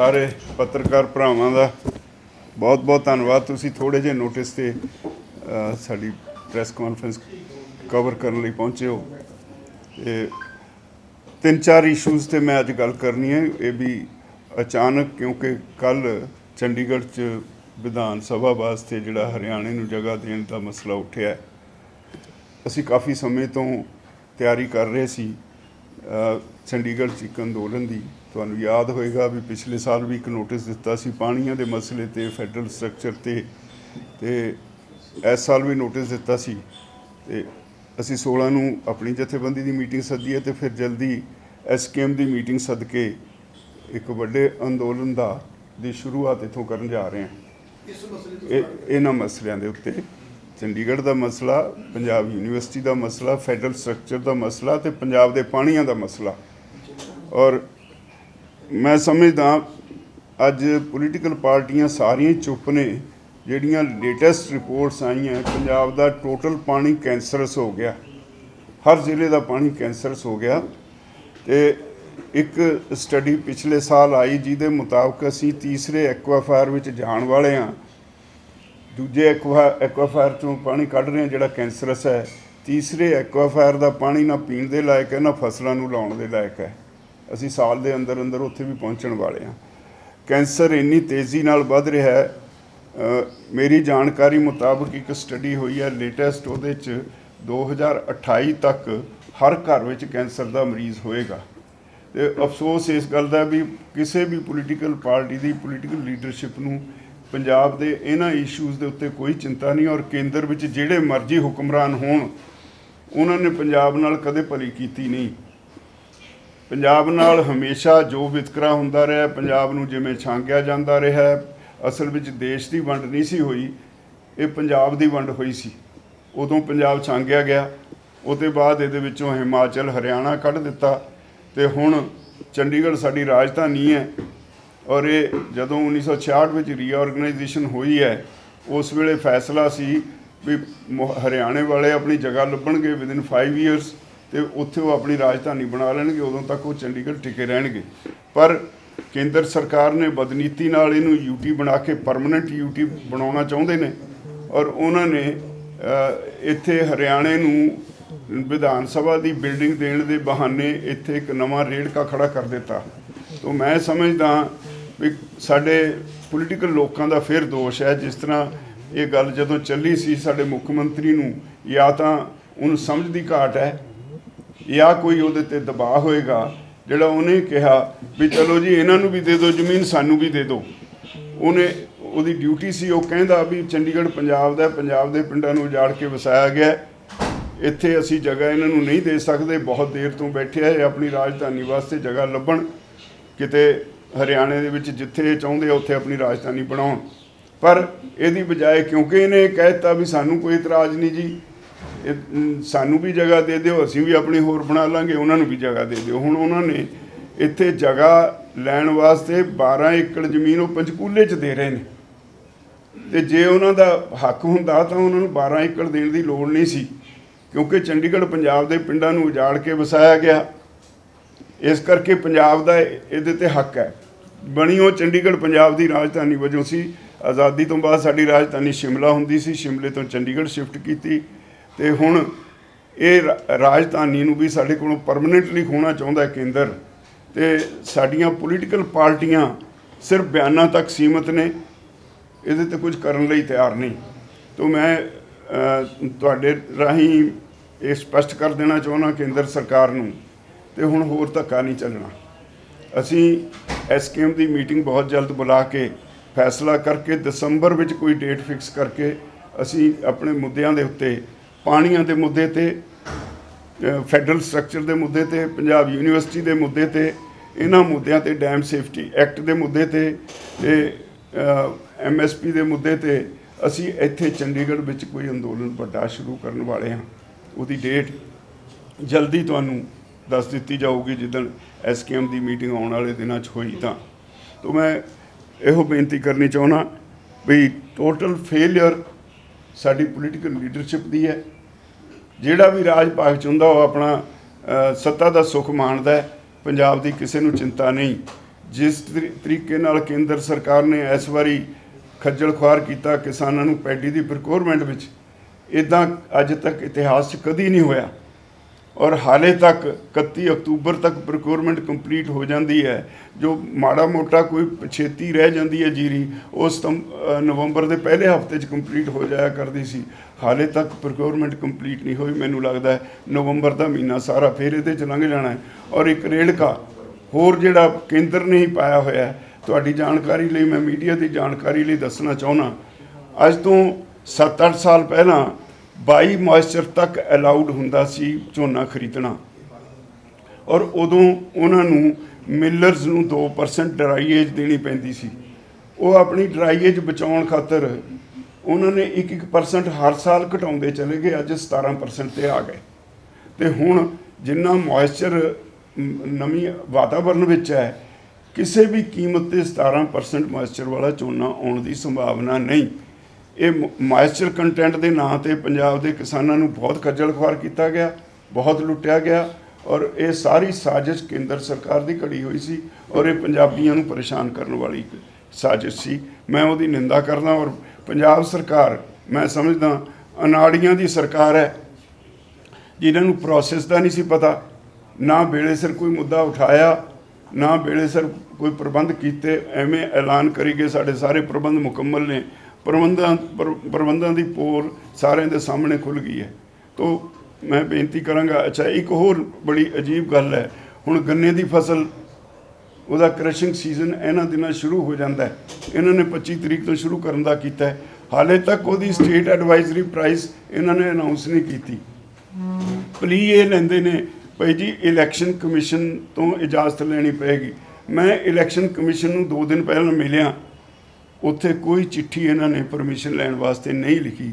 ਸਾਰੇ ਪੱਤਰਕਾਰ ਭਰਾਵਾਂ ਦਾ ਬਹੁਤ ਬਹੁਤ ਧੰਨਵਾਦ। ਤੁਸੀਂ ਥੋੜੇ ਜਿਹੇ ਨੋਟਿਸ ਤੇ ਸਾਡੀ ਪ੍ਰੈਸ ਕਾਨਫਰੰਸ ਕਵਰ ਕਰਨ ਲਈ ਪਹੁੰਚੇ ਹੋ। ਤੇ ਤਿੰਨ ਚਾਰ ਇਸ਼ੂਜ਼ ਤੇ ਮੈਂ ਅੱਜ ਗੱਲ ਕਰਨੀ ਹੈ। ਇਹ ਵੀ ਅਚਾਨਕ, ਕਿਉਂਕਿ ਕੱਲ ਚੰਡੀਗੜ੍ਹ 'ਚ ਵਿਧਾਨ ਸਭਾ ਵਾਸਤੇ ਜਿਹੜਾ ਹਰਿਆਣੇ ਨੂੰ ਜਗ੍ਹਾ ਦੇਣ ਦਾ ਮਸਲਾ ਉੱਠਿਆ ਅਸੀਂ ਕਾਫੀ ਸਮੇਂ ਤੋਂ ਤਿਆਰੀ ਕਰ ਰਹੇ ਸੀ ਚੰਡੀਗੜ੍ਹ 'ਚ ਇੱਕ ਅੰਦੋਲਨ ਦੀ। ਤੁਹਾਨੂੰ ਯਾਦ ਹੋਏਗਾ ਵੀ ਪਿਛਲੇ ਸਾਲ ਵੀ ਇੱਕ ਨੋਟਿਸ ਦਿੱਤਾ ਸੀ ਪਾਣੀਆਂ ਦੇ ਮਸਲੇ ਤੇ ਫੈਡਰਲ ਸਟਰਕਚਰ ਤੇ ਤੇ ਇਸ ਸਾਲ ਵੀ ਨੋਟਿਸ ਦਿੱਤਾ ਸੀ। ਤੇ ਅਸੀਂ 16 ਨੂੰ ਆਪਣੀ ਜਥੇਬੰਦੀ ਦੀ ਮੀਟਿੰਗ ਸੱਦੀ ਹੈ ਤੇ ਫਿਰ ਜਲਦੀ ਐਸਕੇਐਮ ਦੀ ਮੀਟਿੰਗ ਸੱਦ ਕੇ ਇੱਕ ਵੱਡੇ ਅੰਦੋਲਨ ਦਾ ਦੀ ਸ਼ੁਰੂਆਤ ਇੱਥੋਂ ਕਰਨ ਜਾ ਰਹੇ ਹਾਂ। ਇਸ ਮਸਲੇ ਇਹਨਾਂ ਮਸਲਿਆਂ ਦੇ ਉੱਤੇ ਚੰਡੀਗੜ੍ਹ ਦਾ ਮਸਲਾ ਪੰਜਾਬ ਯੂਨੀਵਰਸਿਟੀ ਦਾ ਮਸਲਾ ਫੈਡਰਲ ਸਟਰਕਚਰ ਦਾ ਮਸਲਾ ਤੇ ਪੰਜਾਬ ਦੇ ਪਾਣੀਆਂ ਦਾ ਮਸਲਾ। ਔਰ ਮੈਂ ਸਮਝਦਾ ਅੱਜ ਪੋਲੀਟੀਕਲ ਪਾਰਟੀਆਂ ਸਾਰੀਆਂ ਚੁੱਪ ਨੇ, ਜਿਹੜੀਆਂ ਲੇਟੈਸਟ ਰਿਪੋਰਟਸ ਆਈਆਂ, ਪੰਜਾਬ ਦਾ ਟੋਟਲ ਪਾਣੀ ਕੈਂਸਰਸ ਹੋ ਗਿਆ। ਹਰ ਜ਼ਿਲ੍ਹੇ ਦਾ ਪਾਣੀ ਕੈਂਸਰਸ ਹੋ ਗਿਆ। ਤੇ ਇੱਕ ਸਟੱਡੀ ਪਿਛਲੇ ਸਾਲ ਆਈ, ਜਿਹਦੇ ਮੁਤਾਬਕ ਅਸੀਂ ਤੀਸਰੇ ਐਕਵਾਫਾਇਰ ਵਿੱਚ ਜਾਣ ਵਾਲੇ ਹਾਂ। ਦੂਜੇ ਐਕਵਾ ਐਕਵਾਫਾਇਰ ਚੋਂ ਪਾਣੀ ਕੱਢ ਰਹੇ ਹਾਂ, ਜਿਹੜਾ ਕੈਂਸਰਸ ਹੈ। ਤੀਸਰੇ ਐਕਵਾਫਾਇਰ ਦਾ ਪਾਣੀ ਨਾ ਪੀਣ ਦੇ ਲਾਇਕ ਹੈ, ਨਾ ਫਸਲਾਂ ਨੂੰ ਲਾਉਣ ਦੇ ਲਾਇਕ ਹੈ। ਅਸੀਂ ਸਾਲ ਦੇ ਅੰਦਰ ਅੰਦਰ ਉੱਥੇ ਵੀ ਪਹੁੰਚਣ ਵਾਲੇ ਹਾਂ। ਕੈਂਸਰ ਇੰਨੀ ਤੇਜ਼ੀ ਨਾਲ ਵੱਧ ਰਿਹਾ ਹੈ ਮੇਰੀ ਜਾਣਕਾਰੀ ਮੁਤਾਬਕ ਇੱਕ ਸਟੱਡੀ ਹੋਈ ਹੈ ਲੇਟੈਸਟ ਉਹਦੇ ਚ 2028 ਤੱਕ ਹਰ ਘਰ ਵਿੱਚ ਕੈਂਸਰ ਦਾ ਮਰੀਜ਼ ਹੋਏਗਾ। ਤੇ ਅਫਸੋਸ ਇਸ ਗੱਲ ਦਾ ਵੀ ਕਿਸੇ ਵੀ ਪੋਲੀਟੀਕਲ ਪਾਰਟੀ ਦੀ ਪੋਲੀਟੀਕਲ ਲੀਡਰਸ਼ਿਪ ਨੂੰ ਪੰਜਾਬ ਦੇ ਇਹਨਾਂ ਇਸ਼ੂਜ਼ ਦੇ ਉੱਤੇ ਕੋਈ ਚਿੰਤਾ ਨਹੀਂ ਔਰ ਕੇਂਦਰ ਵਿੱਚ ਜਿਹੜੇ ਮਰਜ਼ੀ ਹੁਕਮਰਾਨ ਹੋਣ, ਉਹਨਾਂ ਨੇ ਪੰਜਾਬ ਨਾਲ ਕਦੇ ਭਲੀ ਕੀਤੀ ਨਹੀਂ। ਪੰਜਾਬ ਨਾਲ ਹਮੇਸ਼ਾ ਜੋ ਵਿਤਕਰਾ ਹੁੰਦਾ ਰਿਹਾ, ਪੰਜਾਬ ਨੂੰ ਜਿਵੇਂ ਛਾਂਗਿਆ ਜਾਂਦਾ ਰਿਹਾ, ਅਸਲ ਵਿੱਚ ਦੇਸ਼ ਦੀ ਵੰਡ ਨਹੀਂ ਸੀ ਹੋਈ, ਇਹ ਪੰਜਾਬ ਦੀ ਵੰਡ ਹੋਈ ਸੀ। ਉਦੋਂ ਪੰਜਾਬ ਛਾਂਗਿਆ ਗਿਆ, ਉਹਦੇ ਬਾਅਦ ਇਹਦੇ ਵਿੱਚੋਂ ਹਿਮਾਚਲ, ਹਰਿਆਣਾ ਕੱਢ ਦਿੱਤਾ ਤੇ ਹੁਣ ਚੰਡੀਗੜ੍ਹ ਸਾਡੀ ਰਾਜਧਾਨੀ ਹੈ ਔਰ ਇਹ ਜਦੋਂ 1966 ਵਿੱਚ ਰੀਆਰਗਨਾਈਜੇਸ਼ਨ ਹੋਈ ਹੈ, ਉਸ ਵੇਲੇ ਫੈਸਲਾ ਸੀ ਵੀ ਮੁ- ਹਰਿਆਣੇ ਵਾਲੇ ਆਪਣੀ ਜਗ੍ਹਾ ਲੱਭਣਗੇ ਵਿਦਿਨ 5 ਇਅਰਸ ਤੇ ਉੱਥੇ ਉਹ ਆਪਣੀ ਰਾਜਧਾਨੀ ਬਣਾ ਲੈਣਗੇ, ਉਦੋਂ ਤੱਕ ਉਹ ਚੰਡੀਗੜ੍ਹ ਟਿਕੇ ਰਹਿਣਗੇ। ਪਰ ਕੇਂਦਰ ਸਰਕਾਰ ਨੇ ਬਦਨੀਤੀ ਨਾਲ ਇਹਨੂੰ ਯੂਟੀ ਬਣਾ ਕੇ ਪਰਮਨੈਂਟ ਯੂਟੀ ਬਣਾਉਣਾ ਚਾਹੁੰਦੇ ਨੇ ਔਰ ਉਹਨਾਂ ਨੇ ਇੱਥੇ ਹਰਿਆਣੇ ਨੂੰ ਵਿਧਾਨ ਸਭਾ ਦੀ ਬਿਲਡਿੰਗ ਦੇਣ ਦੇ ਬਹਾਨੇ ਇੱਥੇ ਇੱਕ ਨਵਾਂ ਰੇੜਕਾ ਖੜਾ ਕਰ ਦਿੱਤਾ। ਤੋਂ ਮੈਂ ਸਮਝਦਾ ਵੀ ਸਾਡੇ ਪੋਲੀਟੀਕਲ ਲੋਕਾਂ ਦਾ ਫਿਰ ਦੋਸ਼ ਹੈ, ਜਿਸ ਤਰ੍ਹਾਂ ਇਹ ਗੱਲ ਜਦੋਂ ਚੱਲੀ ਸੀ ਸਾਡੇ ਮੁੱਖ ਮੰਤਰੀ ਨੂੰ, ਜਾਂ ਤਾਂ ਉਹਨੂੰ ਸਮਝ ਦੀ ਘਾਟ ਹੈ ਜਾਂ ਕੋਈ ਉਹਦੇ ਤੇ ਦਬਾਅ ਹੋਏਗਾ, ਜਿਹੜਾ ਉਹਨੇ ਕਿਹਾ ਵੀ ਚਲੋ ਜੀ, ਇਹਨਾਂ ਨੂੰ ਵੀ ਦੇ ਦਿਓ, ਜ਼ਮੀਨ ਸਾਨੂੰ ਵੀ ਦੇ ਦਿਓ। ਉਹਨੇ ਉਹਦੀ ਡਿਊਟੀ ਸੀ, ਉਹ ਕਹਿੰਦਾ ਵੀ ਚੰਡੀਗੜ੍ਹ ਪੰਜਾਬ ਦਾ ਪੰਜਾਬ ਦੇ ਪਿੰਡਾਂ ਨੂੰ ਉਜਾੜ ਕੇ ਵਸਾਇਆ ਗਿਆ ਇੱਥੇ ਅਸੀਂ ਜਗ੍ਹਾ ਇਹਨਾਂ ਨੂੰ ਨਹੀਂ ਦੇ ਸਕਦੇ, ਬਹੁਤ ਦੇਰ ਤੋਂ ਬੈਠੇ ਆ, ਇਹ ਆਪਣੀ ਰਾਜਧਾਨੀ ਵਾਸਤੇ ਜਗ੍ਹਾ ਲੱਭਣ। ਕਿਤੇ ਹਰਿਆਣੇ ਦੇ ਵਿੱਚ ਜਿੱਥੇ ਇਹ ਚਾਹੁੰਦੇ ਆ, ਉੱਥੇ ਆਪਣੀ ਰਾਜਧਾਨੀ ਬਣਾਉਣ। ਪਰ ਇਹਦੀ ਬਜਾਏ ਕਿਉਂਕਿ ਇਹਨੇ ਕਹਿ ਦਿੱਤਾ ਵੀ ਸਾਨੂੰ ਕੋਈ ਇਤਰਾਜ਼ ਨਹੀਂ ਜੀ ਇਹ, ਸਾਨੂੰ ਵੀ ਜਗ੍ਹਾ ਦੇ ਦਿਓ ਅਸੀਂ ਵੀ ਆਪਣੀ ਹੋਰ ਬਣਾ ਲਾਂਗੇ ਉਹਨਾਂ ਨੂੰ ਵੀ ਜਗ੍ਹਾ ਦੇ ਦਿਓ। ਹੁਣ ਉਹਨਾਂ ਨੇ ਇੱਥੇ ਜਗ੍ਹਾ ਲੈਣ ਵਾਸਤੇ 12 ਏਕੜ ਜ਼ਮੀਨ ਉਹ ਪੰਚਕੂਲੇ 'ਚ ਦੇ ਰਹੇ ਨੇ। ਤੇ ਜੇ ਉਹਨਾਂ ਦਾ ਹੱਕ ਹੁੰਦਾ ਤਾਂ ਉਹਨਾਂ ਨੂੰ 12 ਏਕੜ ਦੇਣ ਦੀ ਲੋੜ ਨਹੀਂ ਸੀ ਕਿਉਂਕਿ ਚੰਡੀਗੜ੍ਹ ਪੰਜਾਬ ਦੇ ਪਿੰਡਾਂ ਨੂੰ ਉਜਾੜ ਕੇ ਵਸਾਇਆ ਗਿਆ। ਇਸ ਕਰਕੇ ਪੰਜਾਬ ਦਾ ਇਹਦੇ ਤੇ ਹੱਕ ਹੈ। ਬਣੀ ਉਹ ਚੰਡੀਗੜ੍ਹ ਪੰਜਾਬ ਦੀ ਰਾਜਧਾਨੀ ਵਜੋਂ ਸੀ। ਆਜ਼ਾਦੀ ਤੋਂ ਬਾਅਦ ਸਾਡੀ ਰਾਜਧਾਨੀ ਸ਼ਿਮਲਾ ਹੁੰਦੀ ਸੀ। ਸ਼ਿਮਲੇ ਤੋਂ ਚੰਡੀਗੜ੍ਹ ਸ਼ਿਫਟ ਕੀਤੀ। ਤੇ ਹੁਣ ਇਹ ਰਾਜਧਾਨੀ ਨੂੰ ਵੀ ਸਾਡੇ ਕੋਲੋਂ ਪਰਮਨੈਂਟਲੀ ਹੋਣਾ ਚਾਹੁੰਦਾ ਹੈ ਕੇਂਦਰ ਤੇ ਸਾਡੀਆਂ ਪੋਲੀਟੀਕਲ ਪਾਰਟੀਆਂ ਸਿਰਫ ਬਿਆਨਾਂ ਤੱਕ ਸੀਮਤ ਨੇ, ਇਹਦੇ ਤੇ ਕੁਝ ਕਰਨ ਲਈ ਤਿਆਰ ਨਹੀਂ। ਤੋਂ ਮੈਂ ਤੁਹਾਡੇ ਰਾਹੀਂ ਇਹ ਸਪਸ਼ਟ ਕਰ ਦੇਣਾ ਚਾਹੁੰਦਾ ਕੇਂਦਰ ਸਰਕਾਰ ਨੂੰ, ਤੇ ਹੁਣ ਹੋਰ ਧੱਕਾ ਨਹੀਂ ਚੱਲਣਾ। ਅਸੀਂ ਐਸਕੇਐਮ ਦੀ ਮੀਟਿੰਗ ਬਹੁਤ ਜਲਦ ਬੁਲਾ ਕੇ ਫੈਸਲਾ ਕਰਕੇ ਦਸੰਬਰ ਵਿੱਚ ਕੋਈ ਡੇਟ ਫਿਕਸ ਕਰਕੇ ਅਸੀਂ ਆਪਣੇ ਮੁੱਦਿਆਂ ਦੇ ਉੱਤੇ ਪਾਣੀਆਂ ਦੇ ਮੁੱਦੇ ਤੇ ਫੈਡਰਲ ਸਟਰਕਚਰ ਦੇ ਮੁੱਦੇ ਤੇ, ਪੰਜਾਬ ਯੂਨੀਵਰਸਿਟੀ ਦੇ ਮੁੱਦੇ ਤੇ, ਇਹਨਾਂ ਮੁੱਦਿਆਂ ਤੇ ਡੈਮ ਸੇਫਟੀ ਐਕਟ ਦੇ ਮੁੱਦੇ ਤੇ ਤੇ ਐਮਐਸਪੀ ਦੇ ਮੁੱਦੇ ਤੇ ਅਸੀਂ ਇੱਥੇ ਚੰਡੀਗੜ੍ਹ ਵਿੱਚ ਕੋਈ ਅੰਦੋਲਨ ਵੱਡਾ ਸ਼ੁਰੂ ਕਰਨ ਵਾਲੇ ਹਾਂ। ਉਹਦੀ ਡੇਟ ਜਲਦੀ ਤੁਹਾਨੂੰ ਦੱਸ ਦਿੱਤੀ ਜਾਊਗੀ, ਜਿੱਦਣ ਐਸਕੇਐਮ ਦੀ ਮੀਟਿੰਗ ਆਉਣ ਵਾਲੇ ਦਿਨਾਂ 'ਚ ਹੋਈ ਤਾਂ। ਤੋਂ ਮੈਂ ਇਹੋ ਬੇਨਤੀ ਕਰਨੀ ਚਾਹੁੰਦਾ ਵੀ ਟੋਟਲ ਫੇਲਿਅਰ ਸਾਡੀ ਪੋਲੀਟੀਕਲ ਲੀਡਰਸ਼ਿਪ ਦੀ ਹੈ। ਜਿਹੜਾ ਵੀ ਰਾਜ ਭਾਗ ਚ ਹੁੰਦਾ, ਉਹ ਆਪਣਾ ਸੱਤਾ ਦਾ ਸੁੱਖ ਮਾਣਦਾ ਹੈ। ਪੰਜਾਬ ਦੀ ਕਿਸੇ ਨੂੰ ਚਿੰਤਾ ਨਹੀਂ। ਜਿਸ ਤਰੀ- ਤਰੀਕੇ ਨਾਲ ਕੇਂਦਰ ਸਰਕਾਰ ਨੇ ਇਸ ਵਾਰੀ ਖੱਜਲ ਖੁਆਰ ਕੀਤਾ ਕਿਸਾਨਾਂ ਨੂੰ ਪੈਡੀ ਦੀ ਪ੍ਰੋਕਿਉਰਮੈਂਟ ਵਿੱਚ ਇਦਾਂ ਅੱਜ ਤੱਕ ਇਤਿਹਾਸ 'ਚ ਕਦੀ ਨਹੀਂ ਹੋਇਆ। ਔਰ ਹਾਲੇ ਤੱਕ 31 ਅਕਤੂਬਰ ਤੱਕ ਪ੍ਰੋਕਿਉਰਮੈਂਟ ਕੰਪਲੀਟ ਹੋ ਜਾਂਦੀ ਹੈ। ਜੋ ਮਾੜਾ ਮੋਟਾ ਕੋਈ ਪਛੇਤੀ ਰਹਿ ਜਾਂਦੀ ਹੈ ਜੀਰੀ, ਉਹ ਸਤੰਬ ਨਵੰਬਰ ਦੇ ਪਹਿਲੇ ਹਫ਼ਤੇ 'ਚ ਕੰਪਲੀਟ ਹੋ ਜਾਇਆ ਕਰਦੀ ਸੀ। ਹਾਲੇ ਤੱਕ ਪ੍ਰੋਕਿਉਰਮੈਂਟ ਕੰਪਲੀਟ ਨਹੀਂ ਹੋਈ, ਮੈਨੂੰ ਲੱਗਦਾ ਹੈ ਨਵੰਬਰ ਦਾ ਮਹੀਨਾ ਸਾਰਾ ਫੇਰ ਇਹਦੇ 'ਚ ਲੰਘ ਜਾਣਾ ਹੈ। ਔਰ ਇੱਕ ਰੇੜਕਾ ਹੋਰ ਜਿਹੜਾ ਕੇਂਦਰ ਨੇ ਹੀ ਪਾਇਆ ਹੋਇਆ ਹੈ, ਤੁਹਾਡੀ ਜਾਣਕਾਰੀ ਲਈ ਮੈਂ ਮੀਡੀਆ ਦੀ ਜਾਣਕਾਰੀ ਲਈ ਦੱਸਣਾ ਚਾਹੁੰਦਾ। ਅੱਜ ਤੋਂ 7-8 ਸਾਲ ਪਹਿਲਾਂ 22 ਮੋਇਸਚਰ ਤੱਕ ਅਲਾਉਡ ਹੁੰਦਾ ਸੀ ਝੋਨਾ ਖਰੀਦਣਾ। ਔਰ ਉਦੋਂ ਉਹਨਾਂ ਨੂੰ ਮਿਲਰਸ ਨੂੰ 2% ਡਰਾਈਏਜ ਦੇਣੀ ਪੈਂਦੀ ਸੀ। ਉਹ ਆਪਣੀ ਡਰਾਈਏਜ ਬਚਾਉਣ ਖਾਤਰ ਉਹਨਾਂ ਨੇ 1-1% ਹਰ ਸਾਲ ਘਟਾਉਂਦੇ ਚਲੇ ਗਏ, ਅੱਜ 17% ਤੇ ਆ ਗਏ। ਤੇ ਹੁਣ ਜਿੰਨਾ ਮੋਇਸਚਰ ਨਵੀਂ ਵਾਤਾਵਰਣ ਵਿੱਚ ਹੈ, ਕਿਸੇ ਵੀ ਕੀਮਤ ਤੇ 17% ਮੋਇਸਚਰ ਵਾਲਾ ਝੋਨਾ ਆਉਣ ਦੀ ਸੰਭਾਵਨਾ ਨਹੀਂ। ਇਹ ਮੋਇਸਚਰ ਕੰਟੈਂਟ ਦੇ ਨਾਂ ਤੇ ਪੰਜਾਬ ਦੇ ਕਿਸਾਨਾਂ ਨੂੰ ਬਹੁਤ ਖੱਜਲ ਖੁਆਰ ਕੀਤਾ ਗਿਆ, ਬਹੁਤ ਲੁੱਟਿਆ ਗਿਆ ਔਰ ਇਹ ਸਾਰੀ ਸਾਜ਼ਿਸ਼ ਕੇਂਦਰ ਸਰਕਾਰ ਦੀ ਘੜੀ ਹੋਈ ਸੀ ਔਰ ਇਹ ਪੰਜਾਬੀਆਂ ਨੂੰ ਪਰੇਸ਼ਾਨ ਕਰਨ ਵਾਲੀ ਸਾਜ਼ਿਸ਼ ਸੀ। ਮੈਂ ਉਹਦੀ ਨਿੰਦਾ ਕਰਦਾ ਔਰ ਪੰਜਾਬ ਸਰਕਾਰ, ਮੈਂ ਸਮਝਦਾ ਅਨਾੜੀਆਂ ਦੀ ਸਰਕਾਰ ਹੈ, ਜਿਨ੍ਹਾਂ ਨੂੰ ਪ੍ਰੋਸੈਸ ਦਾ ਨਹੀਂ ਸੀ ਪਤਾ, ਨਾ ਵੇਲੇ ਸਿਰ ਕੋਈ ਮੁੱਦਾ ਉਠਾਇਆ, ਨਾ ਵੇਲੇ ਸਿਰ ਕੋਈ ਪ੍ਰਬੰਧ ਕੀਤੇ, ਐਵੇਂ ਐਲਾਨ ਕਰੀ ਗਏ ਸਾਡੇ ਸਾਰੇ ਪ੍ਰਬੰਧ ਮੁਕੰਮਲ ਨੇ। ਪ੍ਰਬੰਧਾਂ ਪਰ- ਪ੍ਰਬੰਧਾਂ ਦੀ ਪੋਲ ਸਾਰਿਆਂ ਦੇ ਸਾਹਮਣੇ ਖੁੱਲ ਗਈ ਹੈ। ਤੋਂ ਮੈਂ ਬੇਨਤੀ ਕਰਾਂਗਾ, ਅੱਛਾ, ਇੱਕ ਹੋਰ ਬੜੀ ਅਜੀਬ ਗੱਲ ਹੈ। ਹੁਣ ਗੰਨੇ ਦੀ ਫਸਲ, ਉਹਦਾ ਕ੍ਰਸ਼ਿੰਗ ਸੀਜ਼ਨ ਇਹਨਾਂ ਦਿਨਾਂ ਸ਼ੁਰੂ ਹੋ ਜਾਂਦਾ ਹੈ। ਇਹਨਾਂ ਨੇ 25 ਤਰੀਕ ਤੋਂ ਸ਼ੁਰੂ ਕਰਨ ਦਾ ਕੀਤਾ ਹੈ। ਹਾਲੇ ਤੱਕ ਉਹਦੀ ਸਟੇਟ ਐਡਵਾਈਜ਼ਰੀ ਪ੍ਰਾਈਸ ਇਹਨਾਂ ਨੇ ਅਨਾਉਂਸ ਨਹੀਂ ਕੀਤੀ। ਪਲੀ ਇਹ ਲੈਂਦੇ ਨੇ, ਭਾਈ ਜੀ ਇਲੈਕਸ਼ਨ ਕਮਿਸ਼ਨ ਤੋਂ ਇਜਾਜ਼ਤ ਲੈਣੀ ਪਏਗੀ। ਮੈਂ ਇਲੈਕਸ਼ਨ ਕਮਿਸ਼ਨ ਨੂੰ 2 ਦਿਨ ਪਹਿਲਾਂ ਮਿਲਿਆ। ਉੱਥੇ ਕੋਈ ਚਿੱਠੀ ਇਹਨਾਂ ਨੇ ਪਰਮਿਸ਼ਨ ਲੈਣ ਵਾਸਤੇ ਨਹੀਂ ਲਿਖੀ।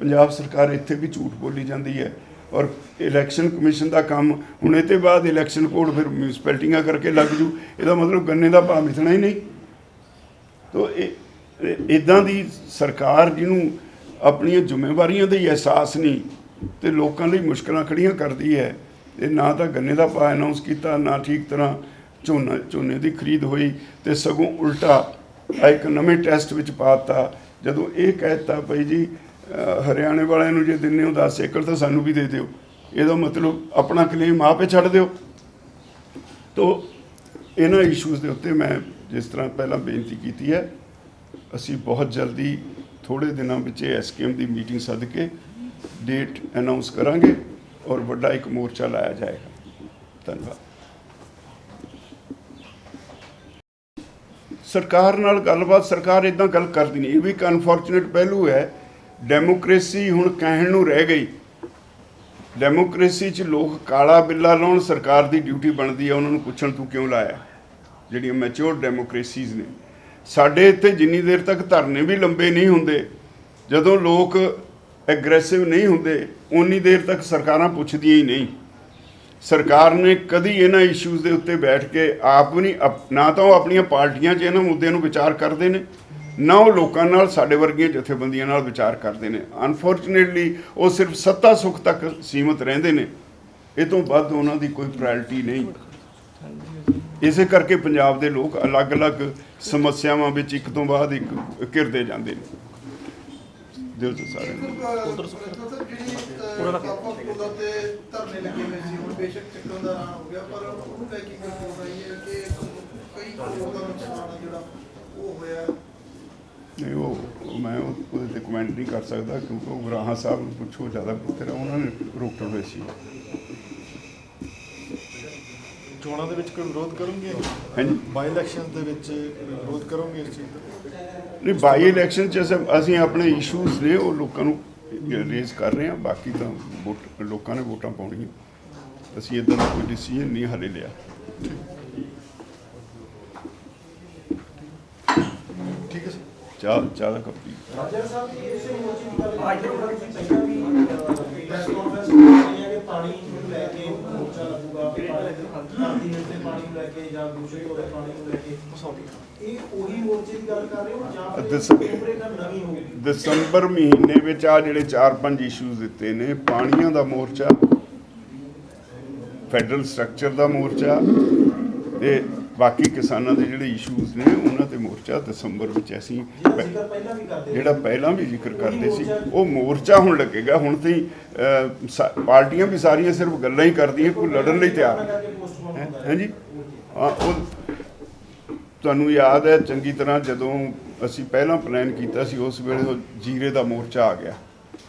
ਪੰਜਾਬ ਸਰਕਾਰ ਇੱਥੇ ਵੀ ਝੂਠ ਬੋਲੀ ਜਾਂਦੀ ਹੈ ਔਰ ਇਲੈਕਸ਼ਨ ਕਮਿਸ਼ਨ ਦਾ ਕੰਮ ਹੁਣ ਇਹ ਤੇ ਬਾਅਦ ਇਲੈਕਸ਼ਨ ਕੋਡ ਫਿਰ ਮਿਊਨਿਸਪੈਲਟੀਆਂ ਕਰਕੇ ਲੱਗ ਜੂ। ਇਹਦਾ ਮਤਲਬ ਗੰਨੇ ਦਾ ਭਾਅ ਮਿਥਣਾ ਹੀ ਨਹੀਂ। ਤੋ ਇਹ ਇਦਾਂ ਦੀ ਸਰਕਾਰ ਜਿਹਨੂੰ ਆਪਣੀਆਂ ਜ਼ਿੰਮੇਵਾਰੀਆਂ ਦਾ ਹੀ ਅਹਿਸਾਸ ਨਹੀਂ ਤੇ ਲੋਕਾਂ ਲਈ ਮੁਸ਼ਕਲਾਂ ਖੜੀਆਂ ਕਰਦੀ ਹੈ, ਤੇ ਨਾ ਤਾਂ ਗੰਨੇ ਦਾ ਭਾਅ ਅਨਾਉਂਸ ਕੀਤਾ, ਨਾ ਠੀਕ ਤਰ੍ਹਾਂ ਝੋਨਾ, ਝੋਨੇ ਦੀ ਖਰੀਦ ਹੋਈ ਤੇ ਸਗੋਂ ਉਲਟਾ ਆਹ ਇੱਕ ਨਵੇਂ ਟੈਸਟ ਵਿੱਚ ਪਾਤਾ। ਜਦੋਂ ਇਹ ਕਹਿਤਾ ਭਈ ਜੀ ਹਰਿਆਣੇ ਵਾਲਿਆਂ ਨੂੰ ਜੇ ਦਿੰਦੇ ਹੋ 10 ਏਕੜ ਤਾਂ ਸਾਨੂੰ ਵੀ ਦੇ ਦਿਓ। ਇਹਦਾ ਮਤਲਬ ਆਪਣਾ ਕਲੇਮ ਆਪੇ ਛੱਡ ਦਿਓ। ਤੋ ਇਹਨਾਂ ਇਸ਼ੂਜ਼ ਦੇ ਉੱਤੇ ਮੈਂ ਜਿਸ ਤਰ੍ਹਾਂ ਪਹਿਲਾਂ ਬੇਨਤੀ ਕੀਤੀ ਹੈ, ਅਸੀਂ ਬਹੁਤ ਜਲਦੀ ਥੋੜੇ ਦਿਨਾਂ ਵਿੱਚ ਐਸਕੇਐਮ ਦੀ ਮੀਟਿੰਗ ਸੱਦ ਕੇ ਡੇਟ ਅਨਾਉਂਸ ਕਰਾਂਗੇ ਔਰ ਵੱਡਾ ਇੱਕ ਮੋਰਚਾ ਲਾਇਆ ਜਾਏਗਾ। ਧੰਨਵਾਦ। ਸਰਕਾਰ ਨਾਲ ਗੱਲਬਾਤ, ਸਰਕਾਰ ਇਦਾਂ ਗੱਲ ਕਰਦੀ ਨਹੀਂ। ਇਹ ਵੀ ਇੱਕ ਅਨਫੋਰਚੂਨੇਟ ਪਹਿਲੂ ਹੈ। ਡੈਮੋਕ੍ਰੇਸੀ ਹੁਣ ਕਹਿਣ ਨੂੰ ਰਹਿ ਗਈ। ਡੈਮੋਕ੍ਰੇਸੀ 'ਚ ਲੋਕ ਕਾਲਾ ਬਿੱਲਾ ਲਾਉਣ, ਸਰਕਾਰ ਦੀ ਡਿਊਟੀ ਬਣਦੀ ਹੈ ਉਹਨਾਂ ਨੂੰ ਪੁੱਛਣ ਤੂੰ ਕਿਉਂ ਲਾਇਆ? ਜਿਹੜੀਆਂ ਮੈਚੁਰ ਡੈਮੋਕ੍ਰੇਸੀਜ਼ ਨੇ। ਸਾਡੇ ਇੱਥੇ ਜਿੰਨੀ ਦੇਰ ਤੱਕ ਧਰਨੇ ਵੀ ਲੰਬੇ ਨਹੀਂ ਹੁੰਦੇ, ਜਦੋਂ ਲੋਕ ਐਗਰੈਸਿਵ ਨਹੀਂ ਹੁੰਦੇ ਉਨੀ ਦੇਰ ਤੱਕ ਸਰਕਾਰਾਂ ਪੁੱਛਦੀਆਂ ਹੀ ਨਹੀਂ। ਸਰਕਾਰ ਨੇ ਕਦੀ ਇਹਨਾਂ ਇਸ਼ੂਜ਼ ਦੇ ਉੱਤੇ ਬੈਠ ਕੇ ਆਪ ਵੀ ਨਹੀਂ ਨਾ ਤਾਂ ਉਹ ਆਪਣੀਆਂ ਪਾਰਟੀਆਂ 'ਚ ਇਹਨਾਂ ਮੁੱਦਿਆਂ ਨੂੰ ਵਿਚਾਰ ਕਰਦੇ ਨੇ, ਨਾ ਉਹ ਲੋਕਾਂ ਨਾਲ ਸਾਡੇ ਵਰਗੀਆਂ ਜਥੇਬੰਦੀਆਂ ਨਾਲ ਵਿਚਾਰ ਕਰਦੇ ਨੇ। ਅਨਫੋਰਚੂਨੇਟਲੀ ਉਹ ਸਿਰਫ ਸੱਤਾ ਸੁੱਖ ਤੱਕ ਸੀਮਤ ਰਹਿੰਦੇ ਨੇ। ਇਹ ਤੋਂ ਵੱਧ ਉਹਨਾਂ ਦੀ ਕੋਈ ਪ੍ਰਾਇੋਰਟੀ ਨਹੀਂ। ਇਸੇ ਕਰਕੇ ਪੰਜਾਬ ਦੇ ਲੋਕ ਅਲੱਗ-ਅਲੱਗ ਸਮੱਸਿਆਵਾਂ ਵਿੱਚ ਇੱਕ ਤੋਂ ਬਾਅਦ ਇੱਕ ਘਿਰਦੇ ਜਾਂਦੇ ਨੇ। ਦਿਲ ਤੋਂ ਸਾਰਿਆਂ ਨੂੰ ਉਧਰ ਜਿਹੜੀ ਕਾਪਾ ਕੋਲਾ ਤੇ ਧਰਨੇ ਲੱਗੇ ਹੋਏ ਸੀ ਹੁਣ ਬੇਸ਼ੱਕ ਚੱਕਣ ਦਾ ਨਾਂ ਹੋ ਗਿਆ ਪਰ ਉਹਨੂੰ ਲੈ ਕੇ ਇੱਕ ਰਿਪੋਰਟ ਆਈ ਹੈ ਕਿ ਕਈ ਕਰੋੜ ਦਾ ਨੁਕਸਾਨ ਹੈ ਜਿਹੜਾ ਉਹ ਹੋਇਆ। ਨਹੀਂ ਉਹ ਮੈਂ ਉਹ- ਉਹਦੇ ਤੇ ਕਮੈਂਟ ਨਹੀਂ ਕਰ ਸਕਦਾ ਕਿਉਂਕਿ ਉਹ ਗਰਾਹਾਂ ਸਾਹਿਬ ਨੂੰ ਪੁੱਛੋ ਜ਼ਿਆਦਾ ਪੁੱਤਰ ਉਹਨਾਂ ਨੇ ਰੋਕਣ ਹੋਏ ਸੀ। ਚੋਣਾਂ ਦੇ ਵਿੱਚ ਕੋਈ ਵਿਰੋਧ ਕਰੋਗੇ? ਹਾਂਜੀ। ਬਾਈ ਇਲੈਕਸ਼ਨ ਦੇ ਵਿੱਚ ਵਿਰੋਧ ਕਰੋਗੇ ਇਸ ਚੀਜ਼ ਦਾ? ਨਹੀਂ ਬਾਈ ਇਲੈਕਸ਼ਨ ਚ ਅਸੀਂ- ਅਸੀਂ ਆਪਣੇ ਇਸ਼ੂਜ਼ ਨੇ ਉਹ ਲੋਕਾਂ ਨੂੰ ਰੇਜ਼ ਕਰ ਰਹੇ ਹਾਂ, ਬਾਕੀ ਤਾਂ ਵੋਟ, ਲੋਕਾਂ ਨੇ ਵੋਟਾਂ ਪਾਉਣੀਆਂ। ਅਸੀਂ ਇਦਾਂ ਦਾ ਕੋਈ ਡਿਸੀਜਨ ਨਹੀਂ ਹਾਲੇ ਲਿਆ। ਠੀਕ ਹੈ ਸਰ। ਚਾਹ ਚਾਹ ਦਾ ਕੱਪ ਪੀ। ਰਾਜਾ ਸਾਹਿਬ ਜੀ, ਇਸੇ ਮੋਚੀ ਗੱਲ ਅੱਜ ਤੱਕ ਪਹਿਲਾਂ ਵੀ ਪ੍ਰੈਸ ਕਾਨਫਰੰਸ ਪਾਣੀ ਨੂੰ ਲੈ ਕੇ ਮੋਰਚਾ ਲੱਗੂਗਾ ਧਰਤੀ ਹੇਠ ਦੇ ਪਾਣੀ ਨੂੰ ਲੈ ਕੇ ਜਾਂ ਦੂਸ਼ਿਤ ਹੋ ਰਹੇ ਪਾਣੀ ਨੂੰ ਲੈ ਕੇ। ਇਹ ਉਹੀ ਮੋਰਚੇ ਦੀ ਗੱਲ ਕਰ ਰਹੇ ਹੋ ਜਾਂ ਫਿਰ। ਰੂਪਰੇਖਾ ਨਵੀਂ ਹੋਊਗੀ? ਦਸੰਬਰ ਮਹੀਨੇ ਵਿੱਚ ਆ ਜਿਹੜੇ 4-5 ਇਸ਼ੂਜ਼ ਦਿੱਤੇ ਨੇ ਪਾਣੀਆਂ ਦਾ ਮੋਰਚਾ ਫੈਡਰਲ ਸਟਰਕਚਰ ਦਾ ਮੋਰਚਾ ਤੇ ਬਾਕੀ ਕਿਸਾਨਾਂ ਦੇ ਜਿਹੜੇ ਇਸ਼ੂਜ਼ ਨੇ ਉਹਨਾਂ ਤੇ ਮੋਰਚਾ ਦਸੰਬਰ ਵਿੱਚ ਅਸੀਂ ਜਿਹੜਾ ਪਹਿਲਾਂ ਵੀ ਜ਼ਿਕਰ ਕਰਦੇ ਸੀ ਉਹ ਮੋਰਚਾ ਹੁਣ ਲੱਗੇਗਾ। ਹੁਣ ਤੇ ਪਾਰਟੀਆਂ ਵੀ ਸਾਰੀਆਂ ਸਿਰਫ ਗੱਲਾਂ ਹੀ ਕਰਦੀਆਂ ਕੋਈ ਲੜਨ ਲਈ ਤਿਆਰ ਨਹੀਂ। ਹਾਂਜੀ? ਉਹ ਤੁਹਾਨੂੰ ਯਾਦ ਹੈ ਚੰਗੀ ਤਰ੍ਹਾਂ ਜਦੋਂ ਅਸੀਂ ਪਹਿਲਾਂ ਪਲਾਨ ਕੀਤਾ ਸੀ ਉਸ ਵੇਲੇ ਉਹ ਜੀਰੇ ਦਾ ਮੋਰਚਾ ਆ ਗਿਆ।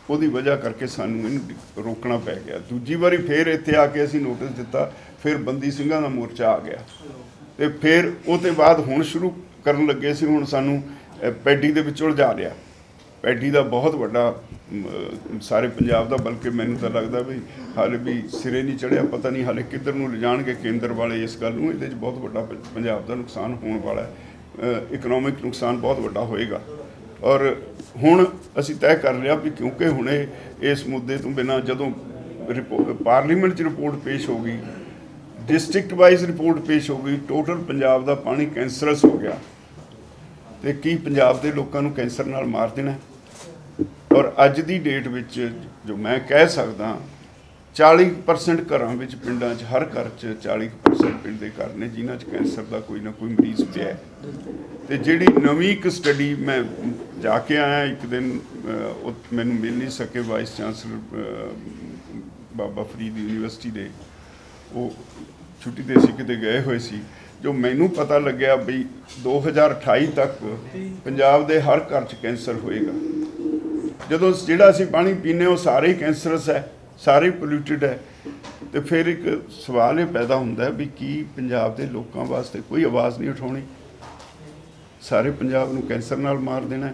ਉਹਦੀ ਵਜ੍ਹਾ ਕਰਕੇ ਸਾਨੂੰ ਇਹਨੂੰ ਰੋਕਣਾ ਪੈ ਗਿਆ। ਦੂਜੀ ਵਾਰੀ ਫੇਰ ਇੱਥੇ ਆ ਕੇ ਅਸੀਂ ਨੋਟਿਸ ਦਿੱਤਾ ਫਿਰ ਬੰਦੀ ਸਿੰਘਾਂ ਦਾ ਮੋਰਚਾ ਆ ਗਿਆ। ਤੇ ਫਿਰ ਉਹ ਤੋਂ ਬਾਅਦ ਹੁਣ ਸ਼ੁਰੂ ਕਰਨ ਲੱਗੇ ਸੀ, ਹੁਣ ਸਾਨੂੰ ਪੈਡੀ ਦੇ ਵਿੱਚ ਉਲਝਾ ਲਿਆ। ਪੈਡੀ ਦਾ ਬਹੁਤ ਵੱਡਾ ਸਾਰੇ ਪੰਜਾਬ ਦਾ, ਬਲਕਿ ਮੈਨੂੰ ਤਾਂ ਲੱਗਦਾ ਵੀ ਹਾਲੇ ਵੀ ਸਿਰੇ ਨਹੀਂ ਚੜਿਆ ਪਤਾ ਨਹੀਂ ਹਾਲੇ ਕਿੱਧਰ ਨੂੰ ਲਿਜਾਣਗੇ ਕੇਂਦਰ ਵਾਲੇ ਇਸ ਗੱਲ ਨੂੰ। ਇਹਦੇ 'ਚ ਬਹੁਤ ਵੱਡਾ ਪੰਜਾਬ ਦਾ ਨੁਕਸਾਨ ਹੋਣ ਵਾਲਾ ਹੈ। ਇਕਨੋਮਿਕ ਨੁਕਸਾਨ ਬਹੁਤ ਵੱਡਾ ਹੋਏਗਾ। ਔਰ ਹੁਣ ਅਸੀਂ ਤੈਅ ਕਰ ਲਿਆ ਵੀ ਕਿਉਂਕਿ ਹੁਣੇ ਇਸ ਮੁੱਦੇ ਤੋਂ ਬਿਨਾਂ ਜਦੋਂ ਰਿਪੋ- ਪਾਰਲੀਮੈਂਟ 'ਚ ਰਿਪੋਰਟ ਪੇਸ਼ ਹੋ ਗਈ ਡਿਸਟ੍ਰਿਕਟ ਵਾਈਜ਼ ਰਿਪੋਰਟ ਪੇਸ਼ ਹੋ ਗਈ। ਟੋਟਲ ਪੰਜਾਬ ਦਾ ਪਾਣੀ ਕੈਂਸਰਸ ਹੋ ਗਿਆ। ਤੇ ਕੀ ਪੰਜਾਬ ਦੇ ਲੋਕਾਂ ਨੂੰ ਕੈਂਸਰ ਨਾਲ ਮਾਰ ਦੇਣਾ ਔਰ ਅੱਜ ਦੀ ਡੇਟ ਵਿੱਚ ਜੋ ਮੈਂ ਕਹਿ ਸਕਦਾ 40% ਘਰਾਂ ਵਿੱਚ ਪਿੰਡਾਂ 'ਚ ਹਰ ਘਰ 'ਚ 40% ਪਿੰਡ ਦੇ ਘਰ ਨੇ ਜਿਨ੍ਹਾਂ 'ਚ ਕੈਂਸਰ ਦਾ ਕੋਈ ਨਾ ਕੋਈ ਮਰੀਜ਼ ਪਿਆ ਹੈ। ਤੇ ਜਿਹੜੀ ਨਵੀਂ ਇੱਕ ਸਟੱਡੀ ਮੈਂ ਜਾ ਕੇ ਆਇਆ ਇੱਕ ਦਿਨ ਅਹ, ਮੈਨੂੰ ਮਿਲ ਨਹੀਂ ਸਕੇ vice chancellor Baba Farid university ਦੇ। ਉਹ ਛੁੱਟੀ ਤੇ ਸੀ ਕਿਤੇ ਗਏ ਹੋਏ ਸੀ, ਜੋ ਮੈਨੂੰ ਪਤਾ ਲੱਗਿਆ ਵੀ 2028 ਤੱਕ ਪੰਜਾਬ ਦੇ ਹਰ ਘਰ 'ਚ ਕੈਂਸਰ ਹੋਏਗਾ। ਜਦੋਂ ਜਿਹੜਾ ਅਸੀਂ ਪਾਣੀ ਪੀਂਦੇ ਹਾਂ, ਉਹ ਸਾਰੇ ਕੈਂਸਰਸ ਹੈ, ਸਾਰੇ ਪੋਲਿਊਟਡ ਹੈ। ਤੇ ਫਿਰ ਇੱਕ ਸਵਾਲ ਇਹ ਪੈਦਾ ਹੁੰਦਾ ਵੀ ਕੀ ਪੰਜਾਬ ਦੇ ਲੋਕਾਂ ਵਾਸਤੇ ਕੋਈ ਆਵਾਜ਼ ਨਹੀਂ ਉਠਾਉਣੀ? ਸਾਰੇ ਪੰਜਾਬ ਨੂੰ ਕੈਂਸਰ ਨਾਲ ਮਾਰ ਦੇਣਾ ਹੈ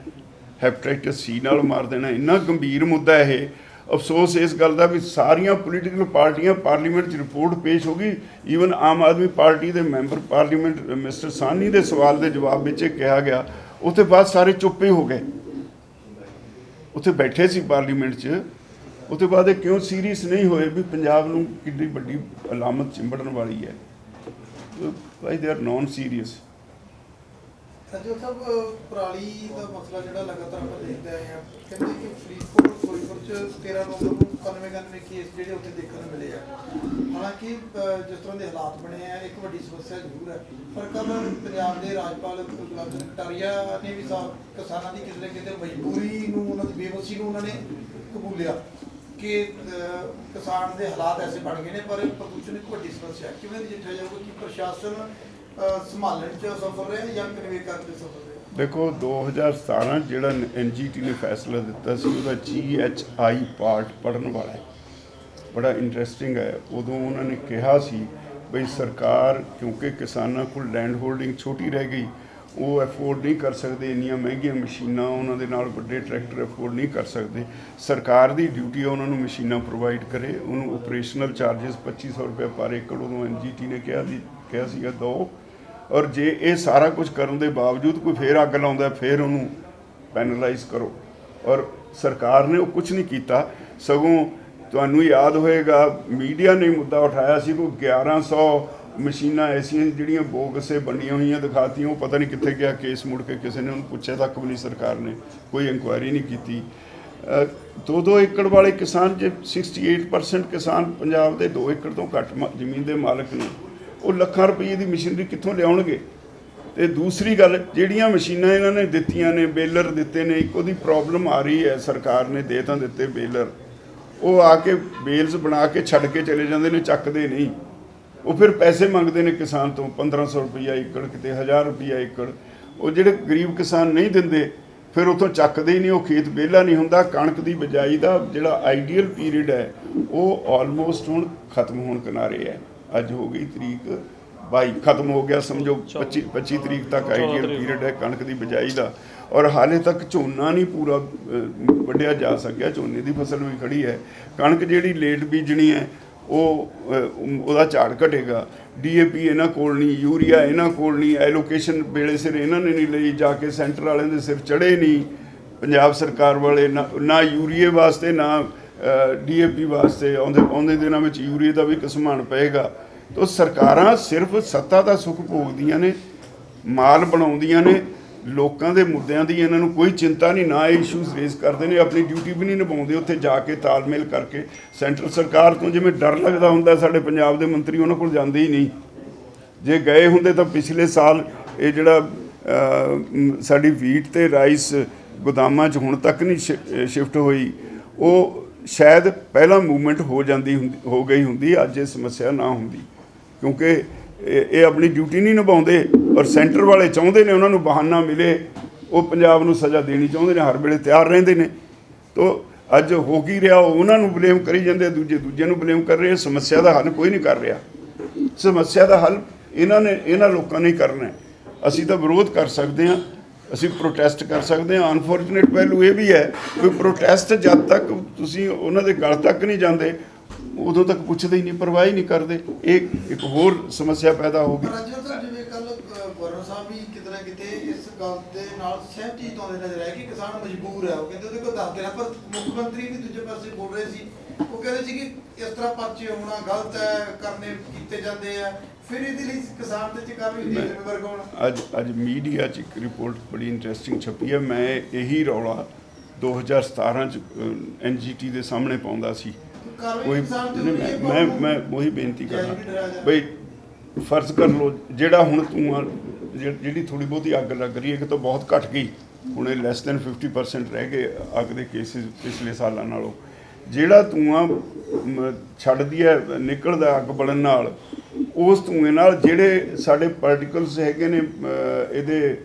ਹੈਪੇਟਾਈਟਸ ਸੀ ਨਾਲ ਮਾਰ ਦੇਣਾ, ਇੰਨਾ ਗੰਭੀਰ ਮੁੱਦਾ ਇਹ ਅਫਸੋਸ ਇਸ ਗੱਲ ਦਾ ਵੀ ਸਾਰੀਆਂ ਪੋਲੀਟੀਕਲ ਪਾਰਟੀਆਂ ਪਾਰਲੀਮੈਂਟ 'ਚ ਰਿਪੋਰਟ ਪੇਸ਼ ਹੋ ਗਈ। ਈਵਨ ਆਮ ਆਦਮੀ ਪਾਰਟੀ ਦੇ ਮੈਂਬਰ ਪਾਰਲੀਮੈਂਟ ਮਿਸਟਰ ਸਾਨੀ ਦੇ ਸਵਾਲ ਦੇ ਜਵਾਬ ਵਿੱਚ ਇਹ ਕਿਹਾ ਗਿਆ, ਉੱਥੇ ਬਾਅਦ ਸਾਰੇ ਚੁੱਪੇ ਹੋ ਗਏ। ਉੱਥੇ ਬੈਠੇ ਸੀ ਪਾਰਲੀਮੈਂਟ 'ਚ। ਉੱਥੇ ਬਾਅਦ ਇਹ ਕਿਉਂ ਸੀਰੀਅਸ ਨਹੀਂ ਹੋਏ ਵੀ ਪੰਜਾਬ ਨੂੰ ਕਿੰਨੀ ਵੱਡੀ ਅਲਾਮਤ ਚਿੰਬੜਨ ਵਾਲੀ ਹੈ? Why they are non serious ਸਜੋ ਸਾਹਿਬ ਪਰਾਲੀ ਦਾ ਮਸਲਾ ਜਿਹੜਾ ਲਗਾਤਾਰ ਆਪਾਂ ਦੇਖਦੇ ਆਏ ਆ ਕਹਿੰਦੇ ਕਿ ਫਰੀਦਕੋਟ ਫਿਰੋਜ਼ਪੁਰ ਚ 13 ਨਵੰਬਰ ਨੂੰ 91 91 ਕੇਸ ਜਿਹੜੇ ਉੱਥੇ ਦੇਖਣ ਨੂੰ ਮਿਲੇ ਆ। ਹਾਲਾਂਕਿ ਜਿਸ ਤਰ੍ਹਾਂ ਦੇ ਹਾਲਾਤ ਬਣੇ ਆ, ਇੱਕ ਵੱਡੀ ਸਮੱਸਿਆ ਜ਼ਰੂਰ ਹੈ। ਪਰ ਕੱਲ ਪੰਜਾਬ ਦੇ ਰਾਜਪਾਲ ਗੁਲਾਬ ਚੰਦ ਕਟਾਰੀਆ ਨੇ ਵੀ ਸਾਹਿਬ ਕਿਸਾਨਾਂ ਦੀ ਕਿਤੇ ਕਿਤੇ ਮਜਬੂਰੀ ਨੂੰ ਉਹਨਾਂ ਦੀ ਬੇਵਸੀ ਨੂੰ ਉਹਨਾਂ ਨੇ ਕਬੂਲਿਆ ਕਿ ਕਿਸਾਨ ਦੇ ਹਾਲਾਤ ਐਸੇ ਬਣ ਗਏ ਨੇ, ਪਰ ਪ੍ਰਦੂਸ਼ਣ ਇੱਕ ਵੱਡੀ ਸਮੱਸਿਆ ਕਿਵੇਂ ਨਜਿੱਠਿਆ ਜਾਊਗਾ ਕਿ ਪ੍ਰਸ਼ਾਸਨ ਸੰਭਾਲਣ ਚ ਸਫਲ ਰਿਹਾ ਜਾਂ ਕਨਵੇ ਕਰਨ ਚ ਸਫਲ ਰਿਹਾ? ਦੇਖੋ 2017 ਜਿਹੜਾ ਐਨਜੀਟੀ ਨੇ ਫੈਸਲਾ ਦਿੱਤਾ ਸੀ, ਉਹਦਾ ਜੀਐਚਆਈ ਪਾਰਟ ਪੜਨ ਵਾਲਾ ਹੈ। ਬੜਾ ਇੰਟਰਸਟਿੰਗ ਹੈ। ਉਦੋਂ ਉਹਨਾਂ ਨੇ ਕਿਹਾ ਸੀ ਬਈ ਸਰਕਾਰ, ਕਿਉਂਕਿ ਕਿਸਾਨਾਂ ਕੋਲ ਲੈਂਡ ਹੋਲਡਿੰਗ ਛੋਟੀ ਰਹਿ ਗਈ, ਉਹ ਅਫੋਰਡ ਨਹੀਂ ਕਰ ਸਕਦੇ, ਇੰਨੀਆਂ ਮਹਿੰਗੀਆਂ ਮਸ਼ੀਨਾਂ ਉਹਨਾਂ ਦੇ ਨਾਲ ਵੱਡੇ ਟਰੈਕਟਰ ਅਫੋਰਡ ਨਹੀਂ ਕਰ ਸਕਦੇ। ਸਰਕਾਰ ਦੀ ਡਿਊਟੀ ਹੈ ਉਹਨਾਂ ਨੂੰ ਮਸ਼ੀਨਾਂ ਪ੍ਰੋਵਾਈਡ ਕਰੇ। ਉਹਨੂੰ ਆਪਰੇਸ਼ਨਲ ਚਾਰजेस 2500 ਰੁਪਏ ਪਰ ਏਕੜ, ਉਦੋਂ ਐਨਜੀਟੀ ਨੇ ਕਿਹਾ ਸੀ, ਕਿਹਾ ਸੀਗਾ ਦੋ। ਔਰ ਜੇ ਇਹ ਸਾਰਾ ਕੁਝ ਕਰਨ ਦੇ ਬਾਵਜੂਦ ਕੋਈ ਫੇਰ ਅੱਗ ਲਾਉਂਦਾ ਫਿਰ ਉਹਨੂੰ ਪੈਨਲਾਈਜ਼ ਕਰੋ। ਔਰ ਸਰਕਾਰ ਨੇ ਉਹ ਕੁਝ ਨਹੀਂ ਕੀਤਾ। ਸਗੋਂ ਤੁਹਾਨੂੰ ਯਾਦ ਹੋਏਗਾ ਮੀਡੀਆ ਨੇ ਮੁੱਦਾ ਉਠਾਇਆ ਸੀ ਕੋਈ 1100 ਮਸ਼ੀਨਾਂ ਐਸੀਆਂ ਜਿਹੜੀਆਂ ਬੋਗਸੇ ਬਣੀਆਂ ਹੋਈਆਂ ਦਿਖਾਤੀਆਂ ਉਹ ਪਤਾ ਨਹੀਂ ਕਿੱਥੇ ਗਿਆ ਕੇਸ ਮੁੜ ਕੇ ਕਿਸੇ ਨੇ ਉਹਨੂੰ ਪੁੱਛਿਆ ਤੱਕ ਵੀ ਨਹੀਂ ਸਰਕਾਰ ਨੇ ਕੋਈ ਇਨਕੁਆਇਰੀ ਨਹੀਂ ਕੀਤੀ। ਅ, ਦੋ ਦੋ ਏਕੜ ਵਾਲੇ ਕਿਸਾਨ ਜੇ 68% ਕਿਸਾਨ ਪੰਜਾਬ ਦੇ 2 ਏਕੜ ਤੋਂ ਘੱਟ ਮ- ਜ਼ਮੀਨ ਦੇ ਮਾਲਕ ਨੇ ਉਹ ਲੱਖਾਂ ਰੁਪਏ ਦੀ ਮਸ਼ੀਨਰੀ ਕਿੱਥੋਂ ਲਿਆਉਣਗੇ? ਤੇ ਦੂਸਰੀ ਗੱਲ, ਜਿਹੜੀਆਂ ਮਸ਼ੀਨਾਂ ਇਹਨਾਂ ਨੇ ਦਿੱਤੀਆਂ ਨੇ, ਬੇਲਰ ਦਿੱਤੇ ਨੇ, ਇੱਕ ਉਹਦੀ ਪ੍ਰੋਬਲਮ ਆ ਰਹੀ ਹੈ, ਸਰਕਾਰ ਨੇ ਦੇ ਤਾਂ ਦਿੱਤੇ ਬੇਲਰ। ਉਹ ਆ ਕੇ ਬੇਲਸ ਬਣਾ ਕੇ ਛੱਡ ਕੇ ਚਲੇ ਜਾਂਦੇ ਨੇ, ਚੱਕਦੇ ਨਹੀਂ। ਉਹ ਫਿਰ ਪੈਸੇ ਮੰਗਦੇ ਨੇ ਕਿਸਾਨ ਤੋਂ 1500 ਰੁਪਈਆ ਏਕੜ, ਕਿਤੇ 1000 ਰੁਪਈਆ ਏਕੜ। ਉਹ ਜਿਹੜੇ ਗਰੀਬ ਕਿਸਾਨ ਨਹੀਂ ਦਿੰਦੇ, ਫਿਰ ਉਥੋਂ ਚੱਕਦੇ ਹੀ ਨਹੀਂ, ਉਹ ਖੇਤ ਵਿਹਲਾ ਨਹੀਂ ਹੁੰਦਾ। ਕਣਕ ਦੀ ਬਿਜਾਈ ਦਾ ਜਿਹੜਾ ਆਈਡੀਅਲ ਪੀਰੀਅਡ ਹੈ, ਉਹ ਆਲਮੋਸਟ ਹੁਣ ਖਤਮ ਹੋਣ ਕਿਨਾਰੇ ਹੈ। ਅੱਜ ਹੋ ਗਈ ਤਰੀਕ 22 ਖਤਮ ਹੋ ਗਿਆ ਸਮਝੋ 25 25 ਤਰੀਕ ਤੱਕ ਆਈਡੀਅਲ ਪੀਰੀਅਡ ਹੈ ਕਣਕ ਦੀ ਬਿਜਾਈ ਦਾ। ਔਰ ਹਾਲੇ ਤੱਕ ਝੋਨਾ ਨਹੀਂ ਪੂਰਾ ਵੱਢਿਆ ਜਾ ਸਕਿਆ ਝੋਨੇ ਦੀ ਫਸਲ ਵੀ ਖੜੀ ਹੈ। ਕਣਕ ਜਿਹੜੀ ਲੇਟ ਬੀਜਣੀ ਹੈ ਉਹ ਉਹਦਾ ਝਾੜ ਘਟੇਗਾ। ਡੀਏਪੀ ਇਹਨਾਂ ਕੋਲ ਨਹੀਂ ਯੂਰੀਆ ਇਹਨਾਂ ਕੋਲ ਨਹੀਂ ਐਲੋਕੇਸ਼ਨ ਵੇਲੇ ਸਿਰ ਇਹਨਾਂ ਨੇ ਨਹੀਂ ਲਈ ਜਾ ਕੇ ਸੈਂਟਰ ਵਾਲਿਆਂ ਦੇ ਸਿਰ ਚੜੇ ਨਹੀਂ। ਪੰਜਾਬ ਸਰਕਾਰ ਵਾਲੇ ਨਾ ਯੂਰੀਏ ਵਾਸਤੇ ਨਾ ਡੀਏਪੀ ਵਾਸਤੇ ਆਉਂਦੇ ਆਉਂਦੇ ਦਿਨਾਂ ਵਿੱਚ ਯੂਰੀਏ ਦਾ ਵੀ ਕਿਸਮਾਨ ਪਏਗਾ। ਤੋ ਸਰਕਾਰਾਂ ਸਿਰਫ ਸੱਤਾ ਦਾ ਸੁੱਖ ਭੋਗਦੀਆਂ ਨੇ, ਮਾਲ ਬਣਾਉਂਦੀਆਂ ਨੇ, ਲੋਕਾਂ ਦੇ ਮੁੱਦਿਆਂ ਦੀ ਇਹਨਾਂ ਨੂੰ ਕੋਈ ਚਿੰਤਾ ਨਹੀਂ, ਨਾ ਇਹ ਇਸ਼ੂਜ਼ ਰੇਜ਼ ਕਰਦੇ ਨੇ, ਆਪਣੀ ਡਿਊਟੀ ਵੀ ਨਹੀਂ ਨਿਭਾਉਂਦੇ ਉੱਥੇ ਜਾ ਕੇ ਤਾਲਮੇਲ ਕਰਕੇ। ਸੈਂਟਰ ਸਰਕਾਰ ਤੋਂ ਜਿਵੇਂ ਡਰ ਲੱਗਦਾ ਹੁੰਦਾ, ਸਾਡੇ ਪੰਜਾਬ ਦੇ ਮੰਤਰੀ ਉਹਨਾਂ ਕੋਲ ਜਾਂਦੇ ਹੀ ਨਹੀਂ। ਜੇ ਗਏ ਹੁੰਦੇ ਤਾਂ ਪਿਛਲੇ ਸਾਲ ਇਹ ਜਿਹੜਾ ਸਾਡੀ ਵੀਟ ਤੇ ਰਾਈਸ ਗੋਦਾਮਾਂ 'ਚ ਹੁਣ ਤੱਕ ਨਹੀਂ ਸ਼ਿਫਟ ਹੋਈ, ਉਹ ਸ਼ਾਇਦ ਪਹਿਲਾਂ ਮੂਵਮੈਂਟ ਹੋ ਜਾਂਦੀ ਹੁੰਦੀ, ਹੋ ਗਈ ਹੁੰਦੀ, ਅੱਜ ਇਹ ਸਮੱਸਿਆ ਨਾ ਹੁੰਦੀ। ਕਿਉਂਕਿ ਇਹ ਆਪਣੀ ਡਿਊਟੀ ਨਹੀਂ ਨਿਭਾਉਂਦੇ ਔਰ ਸੈਂਟਰ ਵਾਲੇ ਚਾਹੁੰਦੇ ਨੇ, ਉਹਨਾਂ ਨੂੰ ਬਹਾਨਾ ਮਿਲੇ, ਉਹ ਪੰਜਾਬ ਨੂੰ ਸਜ਼ਾ ਦੇਣੀ ਚਾਹੁੰਦੇ ਨੇ, ਹਰ ਵੇਲੇ ਤਿਆਰ ਰਹਿੰਦੇ ਨੇ। ਤੋ ਅੱਜ ਹੋ ਕੀ ਰਿਹਾ, ਉਹ ਉਹਨਾਂ ਨੂੰ ਬਲੇਮ ਕਰੀ ਜਾਂਦੇ ਦੂਜੇ ਦੂਜੇ ਨੂੰ ਬਲੇਮ ਕਰ ਰਹੇ ਸਮੱਸਿਆ ਦਾ ਹੱਲ ਕੋਈ ਨਹੀਂ ਕਰ ਰਿਹਾ। ਸਮੱਸਿਆ ਦਾ ਹੱਲ ਇਹਨਾਂ ਨੇ, ਇਹਨਾਂ ਲੋਕਾਂ ਨੇ ਕਰਨਾ ਅਸੀਂ ਤਾਂ ਵਿਰੋਧ ਕਰ ਸਕਦੇ ਹਾਂ ਅਸੀਂ ਪ੍ਰੋਟੈਸਟ ਕਰ ਸਕਦੇ ਹਾਂ। ਅਨਫੋਰਚੂਨੇਟ ਪਹਿਲੂ ਇਹ ਵੀ ਹੈ ਕਿ ਪ੍ਰੋਟੈਸਟ ਜਦ ਤੱਕ ਤੁਸੀਂ ਉਹਨਾਂ ਦੇ ਗਲ ਤੱਕ ਨਹੀਂ ਜਾਂਦੇ, ਉਦੋਂ ਤੱਕ ਪੁੱਛਦੇ ਹੀ ਨਹੀਂ, ਪਰਵਾਹ ਹੀ ਨਹੀਂ ਕਰਦੇ। ਇਹ ਇੱਕ ਹੋਰ ਸਮੱਸਿਆ ਪੈਦਾ ਹੋ ਗਈ। ਰਾਜਵਰ ਸਾਹਿਬ, ਜਿਵੇਂ ਕੱਲ ਗਵਰਨਰ ਸਾਹਿਬ ਵੀ ਕਿਤੇ ਨਾ ਕਿਤੇ ਇਸ ਗੱਲ ਦੇ ਨਾਲ ਸਹਿਮਤੀ ਜਤਾਉਂਦੇ ਨਜ਼ਰ ਆਏ ਕਿ ਕਿਸਾਨ ਮਜਬੂਰ ਹੈ। ਉਹ ਕਹਿੰਦੇ ਉਹਦੇ ਕੋਲ ਦੱਸਦੇ ਨਾ, ਪਰ ਮੁੱਖ ਮੰਤਰੀ ਵੀ ਦੂਜੇ ਪਾਸੇ ਬੋਲ ਰਹੇ ਸੀ ਉਹ ਕਹਿੰਦੇ ਸੀ ਕਿ ਇਸ ਤਰ੍ਹਾਂ ਪਰਚੇ ਹੋਣਾ ਗਲਤ ਹੈ ਕਰਨੇ ਕੀਤੇ ਜਾਂਦੇ ਆ। ਫਿਰ ਇਹਦੇ ਲਈ ਕਿਸਾਨ ਤੇ ਚ ਕਾਰਵਾਈ ਹੁੰਦੀ ਹੈ ਜ਼ਿੰਮੇਵਾਰ ਕੌਣ ਅੱਜ ਅੱਜ ਮੀਡੀਆ 'ਚ ਇੱਕ ਰਿਪੋਰਟ ਬੜੀ ਇੰਟਰਸਟਿੰਗ ਛਪੀ ਹੈ। ਮੈਂ ਇਹੀ ਰੌਲਾ 2017 ਚ ਐਨਜੀਟੀ ਦੇ ਸਾਹਮਣੇ ਪਾਉਂਦਾ ਸੀ। ਕੋਈ ਮੈਂ ਮੈਂ ਉਹੀ ਬੇਨਤੀ ਵੀ ਜਾ- ਬਈ ਫਰਜ਼ ਕਰ ਲਓ ਜਿਹੜਾ ਹੁਣ ਤੂੰ ਜਿਹੜੀ ਥੋੜੀ ਬਹੁਤੀ ਅੱਗ ਲੱਗ ਰਹੀ ਹੈ ਕਿ ਤਾਂ ਬਹੁਤ ਘਟ ਗਈ। ਹੁਣ ਇਹ ਲੈਸ ਦੈਨ 50% ਰਹਿ ਗਏ ਅੱਗ ਦੇ ਕੇਸਿਸ ਪਿਛਲੇ ਸਾਲਾਂ ਨਾਲੋਂ। ਜਿਹੜਾ ਧੂਆਂ ਛੱਡਦੀ ਹੈ, ਨਿਕਲਦਾ ਅੱਗ ਬਲਣ ਨਾਲ, ਉਸ ਧੂਏ ਨਾਲ ਜਿਹੜੇ ਸਾਡੇ ਪਾਰਟੀਕਲਸ ਹੈਗੇ ਨੇ ਇਹਦੇ